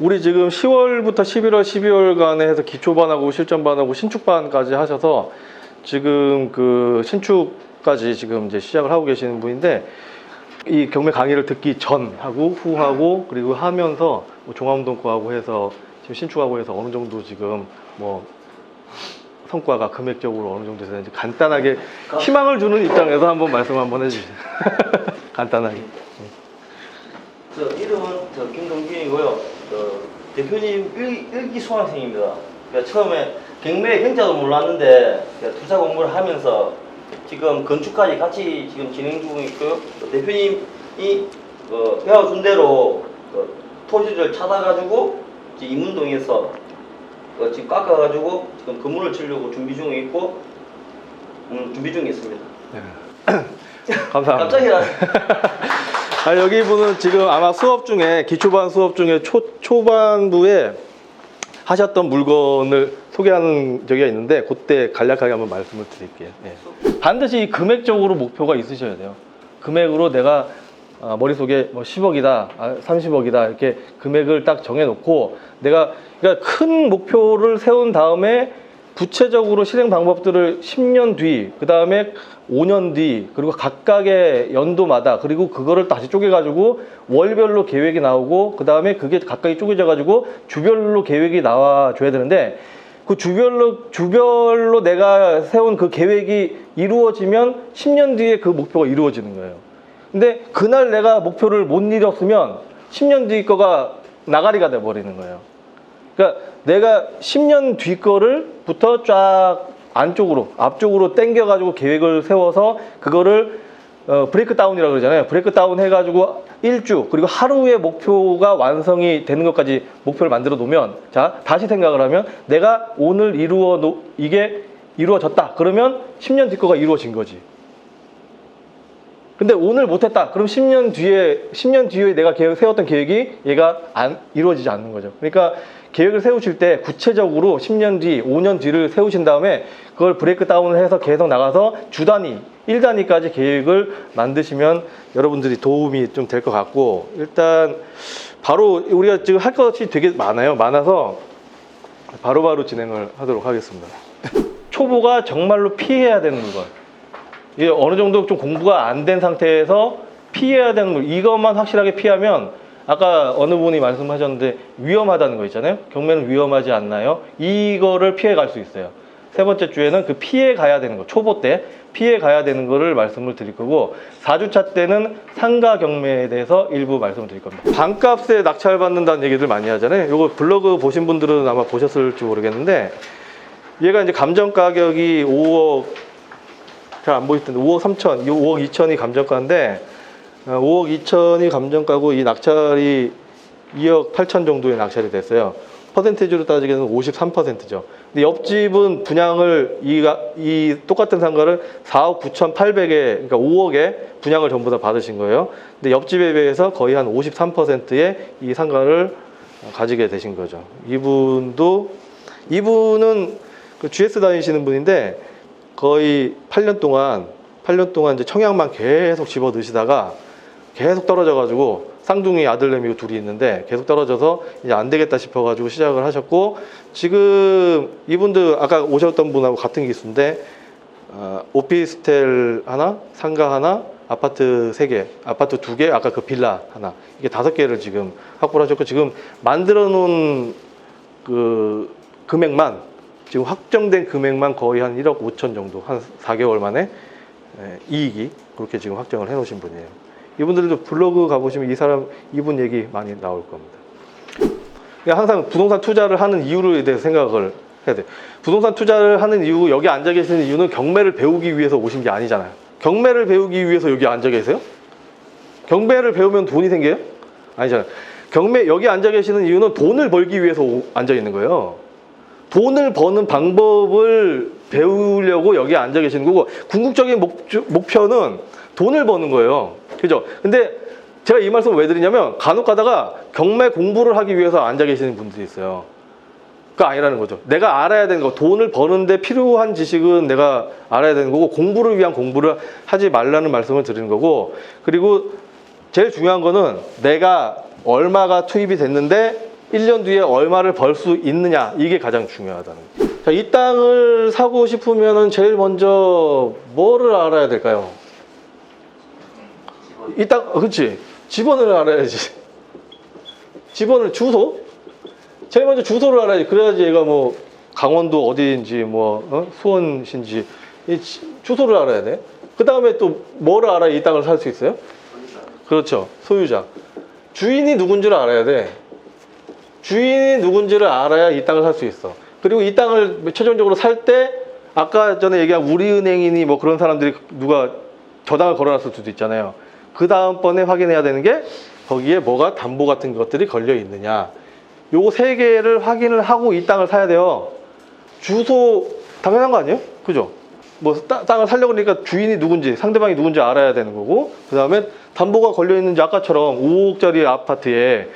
우리 지금 10월부터 11월, 12월간에 해서 기초반하고 실전반하고 신축반까지 하셔서 지금 그 신축까지 지금 이제 시작을 하고 계시는 분인데 이 경매 강의를 듣기 전하고 후하고 그리고 하면서 뭐 종합운동 거하고 해서 지금 신축하고 해서 어느 정도 지금 뭐 성과가 금액적으로 어느 정도 되는지 간단하게 희망을 주는 입장에서 한번 말씀 한번 해주세요. 간단하게. 저 이름은 저 김동균이고요. 저 대표님 일, 일기 수강생입니다. 그러니까 처음에 경매 행자도 몰랐는데 그러니까 투자 공부를 하면서 지금 건축까지 같이 지금 진행 중에 있고요. 또 대표님이 어, 배워준 대로 어, 토지를 찾아가지고 이문동에서 어, 지금 깎아가지고 지금 건물을 치려고 준비 중에 있고 음, 준비 중에 있습니다. 감사합니다. 깜짝이야. 아, 여기 분은 지금 아마 수업 중에 기초반 수업 중에 초, 초반부에 하셨던 물건을 소개하는 적이 있는데 그때 간략하게 한번 말씀을 드릴게요. 예. 반드시 이 금액적으로 목표가 있으셔야 돼요. 금액으로 내가 아, 머릿속에 뭐 10억이다, 아, 30억이다 이렇게 금액을 딱 정해놓고 내가 그러니까 큰 목표를 세운 다음에 구체적으로 실행 방법들을 10년 뒤, 그 다음에 5년 뒤, 그리고 각각의 연도마다, 그리고 그거를 다시 쪼개가지고 월별로 계획이 나오고, 그 다음에 그게 각각이 쪼개져가지고 주별로 계획이 나와줘야 되는데, 그 주별로, 주별로 내가 세운 그 계획이 이루어지면 10년 뒤에 그 목표가 이루어지는 거예요. 근데 그날 내가 목표를 못 이뤘으면 10년 뒤 거가 나가리가 돼버리는 거예요. 그러니까 내가 10년 뒤 거를 부터 쫙 안쪽으로 앞쪽으로 당겨 가지고 계획을 세워서 그거를 어, 브레이크 다운이라고 그러잖아요. 브레이크 다운 해가지고 일주 그리고 하루의 목표가 완성이 되는 것까지 목표를 만들어 놓으면 자 다시 생각을 하면 내가 오늘 이루어 놓 이게 이루어졌다. 그러면 10년 뒤 거가 이루어진 거지. 근데 오늘 못했다. 그럼 10년 뒤에 10년 뒤에 내가 계획 세웠던 계획이 얘가 안 이루어지지 않는 거죠. 그러니까 계획을 세우실 때 구체적으로 10년 뒤, 5년 뒤를 세우신 다음에 그걸 브레이크 다운을 해서 계속 나가서 주 단위, 1 단위까지 계획을 만드시면 여러분들이 도움이 좀 될 것 같고 일단 바로 우리가 지금 할 것이 되게 많아요. 많아서 바로바로 진행을 하도록 하겠습니다. 초보가 정말로 피해야 되는 것. 이게 어느 정도 좀 공부가 안 된 상태에서 피해야 되는 거 이것만 확실하게 피하면 아까 어느 분이 말씀하셨는데 위험하다는 거 있잖아요. 경매는 위험하지 않나요? 이거를 피해 갈 수 있어요. 세 번째 주에는 그 피해 가야 되는 거 초보 때 피해 가야 되는 거를 말씀을 드릴 거고 4주차 때는 상가 경매에 대해서 일부 말씀을 드릴 겁니다. 반값에 낙찰받는다는 얘기들 많이 하잖아요. 요거 블로그 보신 분들은 아마 보셨을지 모르겠는데 얘가 이제 감정 가격이 5억 잘 안 보일 텐데 5억 3천, 5억 2천이 감정가인데 어, 5억 2천이 감정가고 이 낙찰이 2억 8천 정도의 낙찰이 됐어요. 퍼센테이지로 따지기에는 53%죠. 근데 옆집은 분양을 이, 이 똑같은 상가를 4억 9천8백에 그러니까 5억에 분양을 전부 다 받으신 거예요. 근데 옆집에 비해서 거의 한 53%의 이 상가를 가지게 되신 거죠. 이분도 이분은 그 GS 다니시는 분인데 거의 8년 동안 8년 동안 이제 청약만 계속 집어 넣으시다가 계속 떨어져 가지고 쌍둥이 아들내미 둘이 있는데 계속 떨어져서 이제 안 되겠다 싶어 가지고 시작을 하셨고 지금 이분도 아까 오셨던 분하고 같은 기수인데 어, 오피스텔 하나, 상가 하나, 아파트 세 개, 아파트 두 개, 아까 그 빌라 하나 이게 다섯 개를 지금 확보를 하셨고 지금 만들어 놓은 그 금액만 지금 확정된 금액만 거의 한 1억 5천 정도 한 4개월 만에 예, 이익이 그렇게 지금 확정을 해 놓으신 분이에요. 이분들도 블로그 가보시면 이 사람 이분 얘기 많이 나올 겁니다. 그러니까 항상 부동산 투자를 하는 이유에 대해서 생각을 해야 돼. 부동산 투자를 하는 이유 여기 앉아 계시는 이유는 경매를 배우기 위해서 오신 게 아니잖아요. 경매를 배우기 위해서 여기 앉아 계세요? 경매를 배우면 돈이 생겨요? 아니잖아요. 경매 여기 앉아 계시는 이유는 돈을 벌기 위해서 오- 앉아 있는 거예요. 돈을 버는 방법을 배우려고 여기 앉아 계시는 거고 궁극적인 목, 목표는 돈을 버는 거예요. 그죠? 근데 제가 이 말씀을 왜 드리냐면 간혹 가다가 경매 공부를 하기 위해서 앉아 계시는 분들이 있어요. 그거 아니라는 거죠. 내가 알아야 되는 거, 돈을 버는데 필요한 지식은 내가 알아야 되는 거고 공부를 위한 공부를 하지 말라는 말씀을 드리는 거고 그리고 제일 중요한 거는 내가 얼마가 투입이 됐는데 1년 뒤에 얼마를 벌 수 있느냐 이게 가장 중요하다는 거예요. 자, 이 땅을 사고 싶으면은 제일 먼저 뭐를 알아야 될까요? 이 땅, 어, 그렇지. 집원을 알아야지. 집원을 주소? 제일 먼저 주소를 알아야지. 그래야지 얘가 뭐 강원도 어디인지 뭐 어? 수원신지 이 지- 주소를 알아야 돼. 그 다음에 또 뭐를 알아야 이 땅을 살 수 있어요? 그렇죠. 소유자. 주인이 누군지를 알아야 돼. 주인이 누군지를 알아야 이 땅을 살 수 있어. 그리고 이 땅을 최종적으로 살 때 아까 전에 얘기한 우리은행이니 뭐 그런 사람들이 누가 저당을 걸어놨을 수도 있잖아요. 그 다음번에 확인해야 되는 게 거기에 뭐가 담보 같은 것들이 걸려 있느냐. 요거 세 개를 확인을 하고 이 땅을 사야 돼요. 주소 당연한 거 아니에요? 그죠? 뭐 따- 땅을 살려고 그러니까 주인이 누군지 상대방이 누군지 알아야 되는 거고 그 다음에 담보가 걸려 있는지 아까처럼 5억짜리 아파트에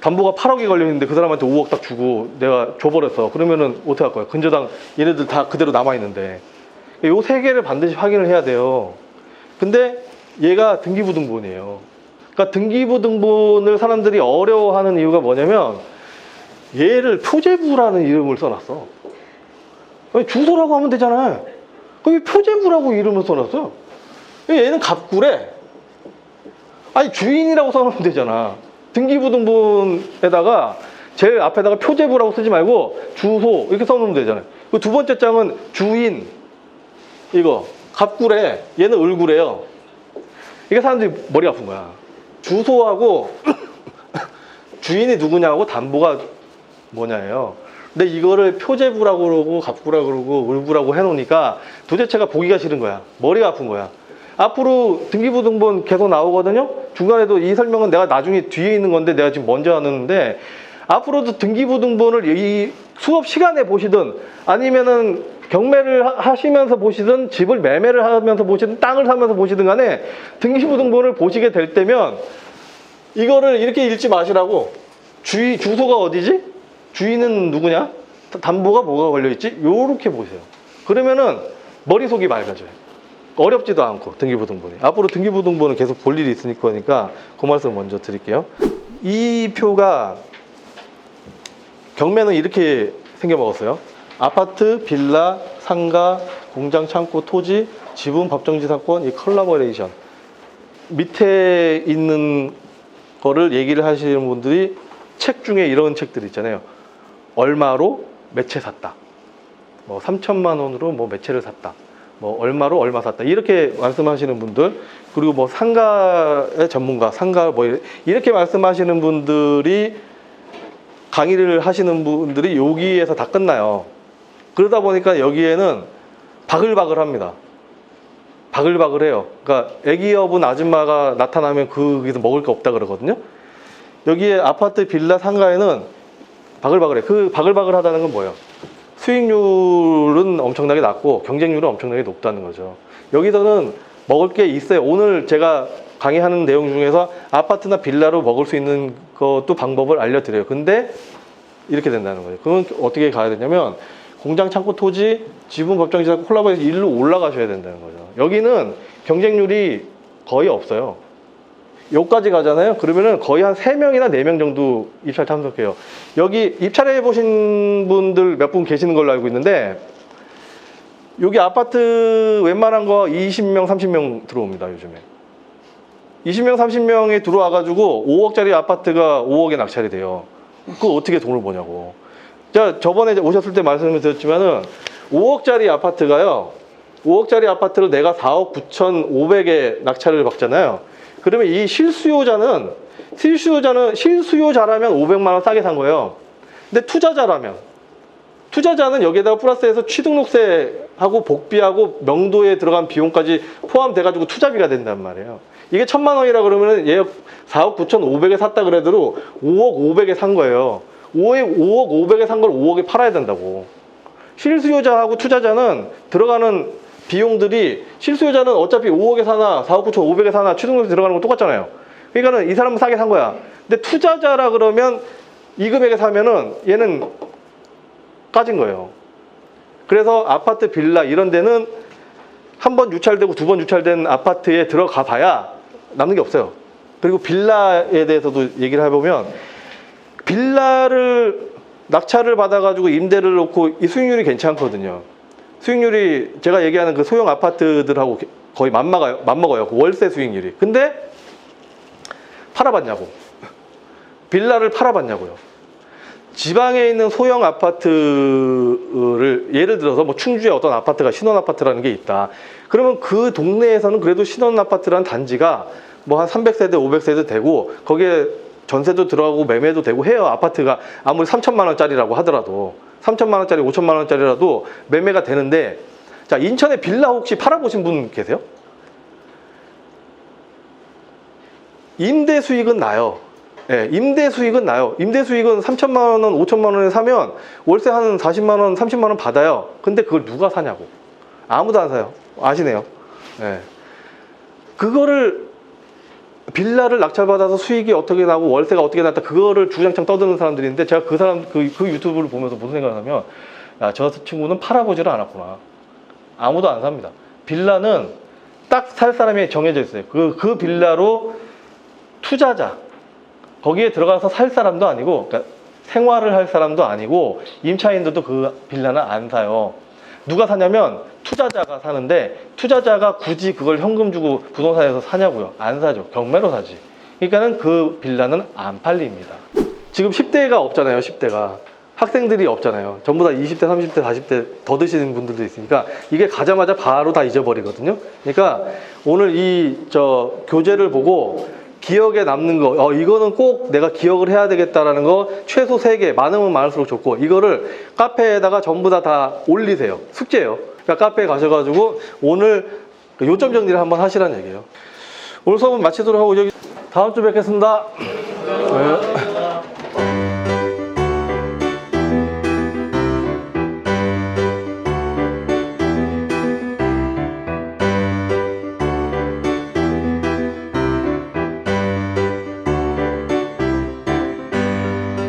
담보가 8억이 걸려 있는데 그 사람한테 5억 딱 주고 내가 줘버렸어 그러면은 어떻게 할 거야 근저당 얘네들 다 그대로 남아 있는데 요 세 개를 반드시 확인을 해야 돼요 근데 얘가 등기부등본이에요 그러니까 등기부등본을 사람들이 어려워하는 이유가 뭐냐면 얘를 표제부라는 이름을 써놨어 주소라고 하면 되잖아. 그럼 왜 표제부라고 이름을 써놨어? 얘는 갑구래. 아니 주인이라고 써놓으면 되잖아. 등기부등본에다가 제일 앞에다가 표제부라고 쓰지 말고 주소 이렇게 써놓으면 되잖아요. 그 두 번째 장은 주인 이거 갑구래. 얘는 을구래요. 이게 사람들이 머리 아픈 거야. 주소하고 주인이 누구냐고 담보가 뭐냐예요. 근데 이거를 표제부라고 그러고 갑구라고 그러고 을구라고 해놓으니까 도대체가 보기가 싫은 거야. 머리가 아픈 거야. 앞으로 등기부등본 계속 나오거든요. 중간에도 이 설명은 내가 나중에 뒤에 있는 건데 내가 지금 먼저 하는데 앞으로도 등기부등본을 이 수업 시간에 보시든 아니면은 경매를 하- 하시면서 보시든 집을 매매를 하면서 보시든 땅을 사면서 보시든 간에 등기부등본을 보시게 될 때면 이거를 이렇게 읽지 마시라고 주의 주소가 어디지? 주인은 누구냐? 다- 담보가 뭐가 걸려 있지? 요렇게 보세요. 그러면은 머릿속이 맑아져요. 어렵지도 않고 등기부등본이. 앞으로 등기부등본은 계속 볼 일이 있으니까 그러니까 그 말씀 먼저 드릴게요. 이 표가 경매는 이렇게 생겨 먹었어요. 아파트, 빌라, 상가, 공장, 창고, 토지, 지분, 법정지상권, 이 컬라보레이션. 밑에 있는 거를 얘기를 하시는 분들이 책 중에 이런 책들 있잖아요. 얼마로 매체 샀다. 뭐 3천만 원으로 뭐 매체를 샀다. 뭐 얼마로 얼마 샀다. 이렇게 말씀하시는 분들 그리고 뭐 상가의 전문가, 상가 뭐 이렇게 말씀하시는 분들이 강의를 하시는 분들이 여기에서 다 끝나요. 그러다 보니까 여기에는 바글바글합니다. 바글바글해요. 그러니까 애기 여분 아줌마가 나타나면 거기서 먹을 게 없다 그러거든요. 여기에 아파트, 빌라, 상가에는 바글바글해. 그 바글바글하다는 건 뭐예요? 수익률은 엄청나게 낮고 경쟁률은 엄청나게 높다는 거죠. 여기서는 먹을 게 있어요. 오늘 제가 강의하는 내용 중에서 아파트나 빌라로 먹을 수 있는 것도 방법을 알려드려요. 근데 이렇게 된다는 거예요. 그건 어떻게 가야 되냐면 공장 창고 토지 지분 법정지상 콜라보에서 일로 올라가셔야 된다는 거죠. 여기는 경쟁률이 거의 없어요. 여기까지 가잖아요. 그러면은 거의 한 3명이나 4명 정도 입찰 참석해요. 여기 입찰해 보신 분들 몇 분 계시는 걸로 알고 있는데 여기 아파트 웬만한 거 20명, 30명 들어옵니다, 요즘에. 20명, 30명이 들어와 가지고 5억짜리 아파트가 5억에 낙찰이 돼요. 그거 어떻게 돈을 버냐고. 제가 저번에 오셨을 때 말씀을 드렸지만은 5억짜리 아파트가요. 5억짜리 아파트를 내가 4억 9,500에 낙찰을 받잖아요. 그러면 이 실수요자는 실수요자는 실수요자라면 500만 원 싸게 산 거예요. 근데 투자자라면 투자자는 여기에다가 플러스해서 취등록세하고 복비하고 명도에 들어간 비용까지 포함돼 가지고 투자비가 된단 말이에요. 이게 천만 원이라 그러면은 얘 4억 9,500에 샀다 그래도 5억 500에 산 거예요. 5억 5억 500에 산 걸 5억에 팔아야 된다고. 실수요자하고 투자자는 들어가는 비용들이 실수요자는 어차피 5억에 사나 4억 9천 5백에 사나 취등록세 들어가는 건 똑같잖아요. 그러니까는 이 사람은 싸게 산 거야. 근데 투자자라 그러면 이 금액에 사면은 얘는 까진 거예요. 그래서 아파트, 빌라 이런 데는 한 번 유찰되고 두 번 유찰된 아파트에 들어가 봐야 남는 게 없어요. 그리고 빌라에 대해서도 얘기를 해보면 빌라를 낙찰을 받아가지고 임대를 놓고 이 수익률이 괜찮거든요. 수익률이 제가 얘기하는 그 소형 아파트들하고 거의 맞먹어요. 맞먹어요. 그 월세 수익률이. 근데 팔아봤냐고. 빌라를 팔아봤냐고요. 지방에 있는 소형 아파트를 예를 들어서 뭐 충주에 어떤 아파트가 신혼 아파트라는 게 있다. 그러면 그 동네에서는 그래도 신혼 아파트라는 단지가 뭐 한 300세대, 500세대 되고 거기에 전세도 들어가고 매매도 되고 해요. 아파트가 아무리 3천만 원짜리라고 하더라도 3천만 원짜리, 5천만 원짜리라도 매매가 되는데 자, 인천에 빌라 혹시 팔아보신 분 계세요? 임대 수익은 나요. 예, 임대 수익은 나요. 임대 수익은 3천만 원, 5천만 원에 사면 월세 한 40만 원, 30만 원 받아요. 근데 그걸 누가 사냐고. 아무도 안 사요. 아시네요. 예. 그거를 빌라를 낙찰받아서 수익이 어떻게 나고 월세가 어떻게 났다 그거를 주장창 떠드는 사람들인데 제가 그 사람 그, 그 유튜브를 보면서 무슨 생각하냐면 야, 저 친구는 팔아보지를 않았구나. 아무도 안 삽니다. 빌라는 딱 살 사람이 정해져 있어요. 그, 그 빌라로 투자자, 거기에 들어가서 살 사람도 아니고, 그러니까 생활을 할 사람도 아니고, 임차인들도 그 빌라는 안 사요. 누가 사냐면 투자자가 사는데, 투자자가 굳이 그걸 현금 주고 부동산에서 사냐고요. 안 사죠. 경매로 사지. 그러니까는 그 빌라는 안 팔립니다. 지금 10대가 없잖아요, 10대가. 학생들이 없잖아요. 전부 다 20대, 30대, 40대 더 드시는 분들도 있으니까 이게 가자마자 바로 다 잊어버리거든요. 그러니까 오늘 이 저 교재를 보고 기억에 남는 거, 어, 이거는 꼭 내가 기억을 해야 되겠다라는 거 최소 3개, 많으면 많을수록 좋고 이거를 카페에다가 전부 다 다 올리세요. 숙제예요. 그러니까 카페에 가셔가지고 오늘 요점 정리를 한번 하시라는 얘기예요. 오늘 수업은 마치도록 하고 여기 다음 주 뵙겠습니다. 네.